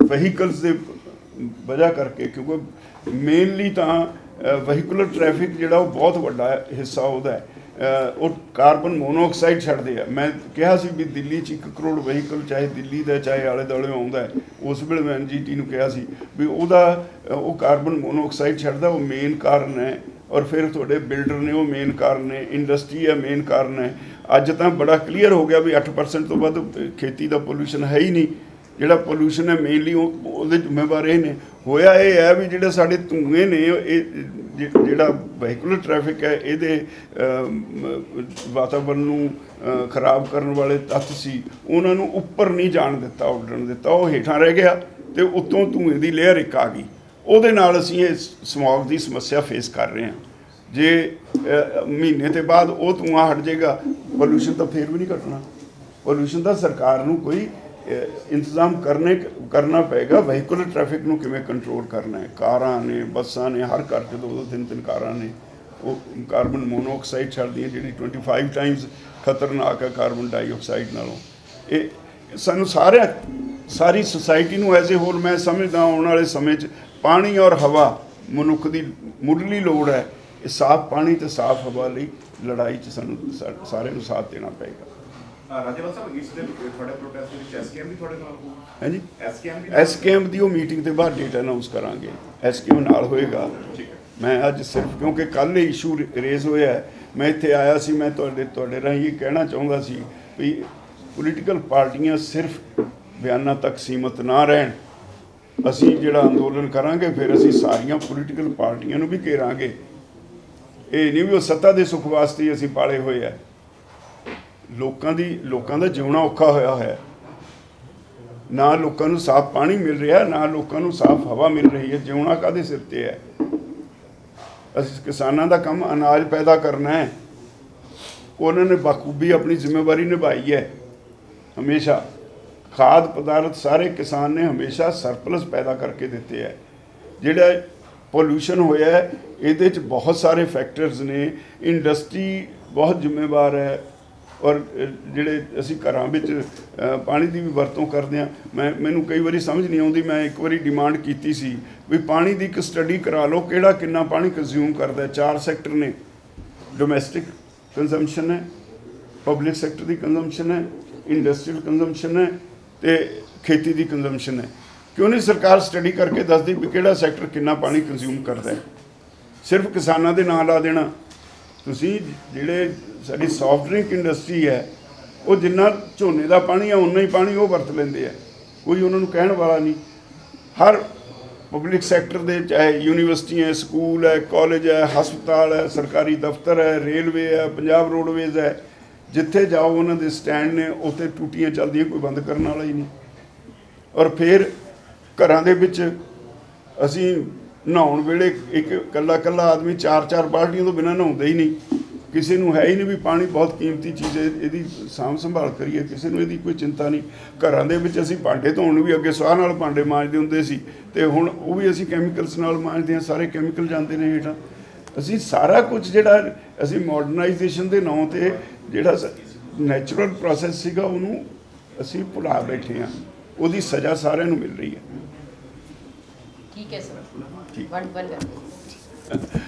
ਵਹੀਕਲਸ ਦੇ ਵਜ੍ਹਾ ਕਰਕੇ, ਕਿਉਂਕਿ ਮੇਨਲੀ ਤਾਂ ਵਹੀਕੂਲਰ ਟ੍ਰੈਫਿਕ ਜਿਹੜਾ ਉਹ ਬਹੁਤ ਵੱਡਾ ਹਿੱਸਾ ਉਹਦਾ ਹੈ। ਉਹ ਕਾਰਬਨ ਮੋਨੋਆਕਸਾਈਡ ਛੱਡਦੇ ਆ। ਮੈਂ ਕਿਹਾ ਸੀ ਵੀ ਦਿੱਲੀ 'ਚ 1 ਕਰੋੜ ਵਹੀਕਲ, ਚਾਹੇ ਦਿੱਲੀ ਦਾ, ਚਾਹੇ ਆਲੇ ਦੁਆਲੇ ਆਉਂਦਾ ਉਸ ਵੇਲੇ ਮੈਂ ਐਨਜੀਟੀ ਨੂੰ ਕਿਹਾ ਸੀ ਵੀ ਉਹਦਾ ਉਹ ਕਾਰਬਨ ਮੋਨੋਆਕਸਾਈਡ ਛੱਡਦਾ, ਉਹ ਮੇਨ ਕਾਰਨ ਹੈ। ਔਰ ਫਿਰ ਤੁਹਾਡੇ ਬਿਲਡਰ ਨੇ ਉਹ ਮੇਨ ਕਾਰਨ ਨੇ ਇੰਡਸਟਰੀ ਹੈ ਮੇਨ ਕਾਰਨ ਹੈ। ਅੱਜ ਤਾਂ ਬੜਾ ਕਲੀਅਰ ਹੋ ਗਿਆ ਵੀ 8% ਤੋਂ ਵੱਧ ਖੇਤੀ ਦਾ ਪੋਲੂਸ਼ਨ ਹੈ ਹੀ ਨਹੀਂ। ਜਿਹੜਾ ਪੋਲੂਸ਼ਨ ਹੈ ਮੇਨਲੀ ਉਹਦੇ ਜ਼ਿੰਮੇਵਾਰ ਇਹ ਨੇ। ਹੋਇਆ ਇਹ ਹੈ ਵੀ ਜਿਹੜੇ ਸਾਡੇ ਧੂਏ ਨੇ, ਇਹ ਜਿਹੜਾ ਵਹੀਕੂਲਰ ਟ੍ਰੈਫਿਕ ਹੈ ਇਹਦੇ ਅਮ, ਵਾਤਾਵਰਣ ਨੂੰ ਖਰਾਬ ਕਰਨ ਵਾਲੇ ਤੱਤ ਸੀ ਉਹਨਾਂ ਨੂੰ ਉੱਪਰ ਨਹੀਂ ਜਾਣ ਦਿੱਤਾ ਉੱਡਣ ਦਿੱਤਾ ਉਹ ਹੇਠਾਂ ਰਹਿ ਗਿਆ ਤੇ ਉੱਤੋਂ ਧੂਏ ਦੀ ਲੇਅਰ ਇੱਕ ਆ ਗਈ। ਉਹਦੇ ਨਾਲ ਅਸੀਂ ਇਹ ਸਮੌਗ ਦੀ ਸਮੱਸਿਆ ਫੇਸ ਕਰ ਰਹੇ ਹਾਂ। ਜੇ ਮਹੀਨੇ ਤੇ ਬਾਅਦ ਉਹ ਧੂਆਂ ਹਟ ਜਾਏਗਾ ਪੋਲੂਸ਼ਨ ਤਾਂ ਫੇਰ ਵੀ ਨਹੀਂ ਘਟਣਾ। ਪੋਲੂਸ਼ਨ ਦਾ ਸਰਕਾਰ ਨੂੰ ਕੋਈ ਇੰਤਜ਼ਾਮ ਕਰਨੇ ਕਰਨਾ ਪਏਗਾ। ਵਹੀਕੂਲਰ ਟ੍ਰੈਫਿਕ ਨੂੰ ਕਿਵੇਂ ਕੰਟਰੋਲ ਕਰਨਾ ਹੈ? ਕਾਰਾਂ ਨੇ, ਬੱਸਾਂ ਨੇ, ਹਰ ਘਰ 'ਚ ਦੋ ਦੋ ਤਿੰਨ ਤਿੰਨ ਕਾਰਾਂ ਨੇ। ਉਹ ਕਾਰਬਨ ਮੋਨੋਆਕਸਾਈਡ ਛੱਡਦੀਆਂ, ਜਿਹੜੀ 25 ਟਾਈਮਸ ਖਤਰਨਾਕ ਹੈ ਕਾਰਬਨ ਡਾਈਆਕਸਾਈਡ ਨਾਲੋਂ। ਇਹ ਸਾਨੂੰ ਸਾਰਿਆਂ, ਸਾਰੀ ਸੁਸਾਇਟੀ ਨੂੰ ਐਜ਼ ਏ ਹੋਲ ਮੈਂ ਸਮਝਦਾ ਆਉਣ ਵਾਲੇ ਸਮੇਂ 'ਚ ਪਾਣੀ ਔਰ ਹਵਾ ਮਨੁੱਖ ਦੀ ਮੁੱਢਲੀ ਲੋੜ ਹੈ। ਇਹ ਸਾਫ਼ ਪਾਣੀ ਤੇ ਸਾਫ਼ ਹਵਾ ਲਈ ਲੜਾਈ 'ਚ ਸਾਨੂੰ ਸਾ- ਸਾਰਿਆਂ ਨੂੰ ਸਾਥ ਦੇਣਾ ਪਏਗਾ। ਰਾਜੇਵਾਲ ਸਾਹਿਬ ਇਸ ਦੇ ਤੁਹਾਡੇ ਪ੍ਰੋਟੈਸਟ ਵਿੱਚ ਐਸਕੇਐਮ ਵੀ ਤੁਹਾਡੇ ਨਾਲ ਹੋਊ। ਹਾਂਜੀ। ਐਸਕੇਐਮ ਵੀ ਐਸਕੇਐਮ ਦੀ ਉਹ ਮੀਟਿੰਗ ਤੇ ਬਾਅਦ ਡੇਟ ਅਨਾਉਂਸ ਕਰਾਂਗੇ। ਐਸਕੇਐਮ ਨਾਲ ਹੋਏਗਾ। ਮੈਂ ਅੱਜ ਸਿਰਫ ਕਿਉਂਕਿ ਕੱਲ ਇਹ ਇਸ਼ੂ ਰੇਜ਼ ਹੋਇਆ ਮੈਂ ਇੱਥੇ ਆਇਆ ਸੀ ਮੈਂ ਤੁਹਾਡੇ ਤੁਹਾਡੇ ਰਾਹੀਂ ਇਹ ਕਹਿਣਾ ਚਾਹੁੰਦਾ ਸੀ ਵੀ ਪੋਲੀਟੀਕਲ ਪਾਰਟੀਆਂ ਸਿਰਫ ਬਿਆਨਾਂ ਤੱਕ ਸੀਮਤ ਨਾ ਰਹਿਣ। ਅਸੀਂ ਜਿਹੜਾ ਅੰਦੋਲਨ ਕਰਾਂਗੇ ਫਿਰ ਅਸੀਂ ਸਾਰੀਆਂ ਪੋਲੀਟੀਕਲ ਪਾਰਟੀਆਂ ਨੂੰ ਵੀ ਘੇਰਾਂਗੇ। ਇਹ ਨਹੀਂ ਵੀ ਉਹ ਸੱਤਾ ਦੇ ਸੁੱਖ ਵਾਸਤੇ ਅਸੀਂ ਪਾਲੇ ਹੋਏ ਆ। ਲੋਕਾਂ ਦੀ, ਲੋਕਾਂ ਦਾ ਜਿਉਣਾ ਔਖਾ ਹੋਇਆ ਹੋਇਆ ਹੈ। ਨਾ ਲੋਕਾਂ ਨੂੰ ਸਾਫ਼ ਪਾਣੀ ਮਿਲ ਰਿਹਾ, ਨਾ ਲੋਕਾਂ ਨੂੰ ਸਾਫ਼ ਹਵਾ ਮਿਲ ਰਹੀ ਹੈ। ਜਿਉਣਾ ਕਾਦੇ ਸਿਰ ਤੇ ਹੈ? ਅਸੀਂ ਕਿਸਾਨਾਂ ਦਾ ਕੰਮ ਅਨਾਜ ਪੈਦਾ ਕਰਨਾ ਹੈ। ਉਹਨਾਂ ਨੇ ਬਾਖੂਬੀ ਆਪਣੀ ਜ਼ਿੰਮੇਵਾਰੀ ਨਿਭਾਈ ਹੈ। ਹਮੇਸ਼ਾ ਖਾਦ ਪਦਾਰਥ ਸਾਰੇ ਕਿਸਾਨ ਨੇ ਹਮੇਸ਼ਾ ਸਰਪਲਸ ਪੈਦਾ ਕਰਕੇ ਦਿੱਤੇ ਹੈ। ਜਿਹੜਾ ਪੋਲੂਸ਼ਨ ਹੋਇਆ ਇਹਦੇ ਚ ਬਹੁਤ ਸਾਰੇ ਫੈਕਟਰਸ ਨੇ। ਇੰਡਸਟਰੀ ਬਹੁਤ ਜ਼ਿੰਮੇਵਾਰ ਹੈ। ਔਰ ਜਿਹੜੇ ਅਸੀਂ ਘਰਾਂ ਵਿੱਚ ਪਾਣੀ ਦੀ ਵੀ ਵਰਤੋਂ ਕਰਦੇ ਹਾਂ, ਮੈਂ, ਮੈਨੂੰ ਕਈ ਵਾਰੀ ਸਮਝ ਨਹੀਂ ਆਉਂਦੀ, ਮੈਂ ਇੱਕ ਵਾਰੀ ਡਿਮਾਂਡ ਕੀਤੀ ਸੀ ਵੀ ਪਾਣੀ ਦੀ ਇੱਕ ਸਟੱਡੀ ਕਰਾ ਲਓ, ਕਿਹੜਾ ਕਿੰਨਾ ਪਾਣੀ ਕੰਜ਼ਿਊਮ ਕਰਦਾ ਚਾਰ ਸੈਕਟਰ ਨੇ। ਡੋਮੈਸਟਿਕ ਕੰਜ਼ੰਪਸ਼ਨ ਹੈ ਪਬਲਿਕ ਸੈਕਟਰ ਦੀ ਕੰਜ਼ੰਪਸ਼ਨ ਹੈ ਇੰਡਸਟਰੀਅਲ ਕੰਜ਼ੰਪਸ਼ਨ ਹੈ ਤੇ ਖੇਤੀ ਦੀ ਕੰਜ਼ੰਪਸ਼ਨ ਹੈ। ਕਿਉਂ ਨਹੀਂ ਸਰਕਾਰ ਸਟੱਡੀ ਕਰਕੇ ਦੱਸਦੀ ਵੀ ਕਿਹੜਾ ਸੈਕਟਰ ਕਿੰਨਾ ਪਾਣੀ ਕੰਜ਼ਿਊਮ ਕਰਦਾ ਹੈ? ਸਿਰਫ ਕਿਸਾਨਾਂ ਦੇ ਨਾਂ ਲਾ ਦੇਣਾ। ਤੁਸੀਂ ਜਿਹੜੇ ਸਾਡੀ ਸੌਫਟ ਡਰਿੰਕ ਇੰਡਸਟਰੀ ਹੈ, ਉਹ ਜਿੰਨਾ ਝੋਨੇ ਦਾ ਪਾਣੀ ਆ ਉਨਾ ਹੀ ਪਾਣੀ ਉਹ ਵਰਤ ਲੈਂਦੇ ਆ। ਕੋਈ ਉਹਨਾਂ ਨੂੰ ਕਹਿਣ ਵਾਲਾ ਨਹੀਂ। ਹਰ ਪਬਲਿਕ ਸੈਕਟਰ ਦੇ ਚਾਹੇ ਯੂਨੀਵਰਸਿਟੀਆਂ ਸਕੂਲ ਹੈ ਕਾਲਜ ਹੈ, ਹਸਪਤਾਲ ਹੈ, ਸਰਕਾਰੀ ਦਫ਼ਤਰ ਹੈ ਰੇਲਵੇ ਹੈ, ਪੰਜਾਬ ਰੋਡਵੇਜ਼ ਹੈ, ਜਿੱਥੇ ਜਾਓ ਉਹਨਾਂ ਦੇ ਸਟੈਂਡ ਨੇ, ਉੱਥੇ ਟੂਟੀਆਂ ਚੱਲਦੀਆਂ, ਕੋਈ ਬੰਦ ਕਰਨ ਵਾਲਾ ਹੀ ਨਹੀਂ। ਔਰ ਫਿਰ ਘਰਾਂ ਦੇ ਵਿੱਚ ਅਸੀਂ ਨਹਾਉਣ ਵੇਲੇ ਇੱਕ ਕੱਲਾ ਕੱਲਾ ਆਦਮੀ ਚਾਰ ਚਾਰ ਬਾਲਟੀਆਂ ਤੋਂ ਬਿਨਾਂ ਨਹਾਉਂਦਾ ਹੀ ਨਹੀਂ। ਕਿਸੇ ਨੂੰ ਹੈ ਹੀ ਨਹੀਂ ਵੀ ਪਾਣੀ ਬਹੁਤ ਕੀਮਤੀ ਚੀਜ਼ ਹੈ ਇਹਦੀ ਸਾਂਭ ਸੰਭਾਲ ਕਰੀਏ ਕਿਸੇ ਨੂੰ ਇਹਦੀ ਕੋਈ ਚਿੰਤਾ ਨਹੀਂ। ਘਰਾਂ ਦੇ ਵਿੱਚ ਅਸੀਂ ਭਾਂਡੇ ਧੋਣ ਨੂੰ ਵੀ ਅੱਗੇ ਸਵਾਹ ਨਾਲ ਭਾਂਡੇ ਮਾਂਜਦੇ ਹੁੰਦੇ ਸੀ ਤੇ ਹੁਣ ਉਹ ਵੀ ਅਸੀਂ ਕੈਮੀਕਲਸ ਨਾਲ ਮਾਂਜਦੇ ਹਾਂ ਸਾਰੇ ਕੈਮੀਕਲ ਜਾਂਦੇ ਨੇ ਹੇਠਾਂ। ਅਸੀਂ ਸਾਰਾ ਕੁਝ ਜਿਹੜਾ ਅਸੀਂ ਮਾਡਰਨਾਈਜੇਸ਼ਨ ਦੇ ਨਾਂ ਤੇ ਜਿਹੜਾ ਨੈਚੁਰਲ ਪ੍ਰੋਸੈਸ ਸੀਗਾ ਉਹਨੂੰ ਅਸੀਂ ਭੁਲਾ ਬੈਠੇ ਹਾਂ। ਉਹਦੀ ਸਜ਼ਾ ਸਾਰਿਆਂ ਨੂੰ ਮਿਲ ਰਹੀ ਹੈ। ਠੀਕ ਹੈ ਸਰ। ਠੀਕ। One one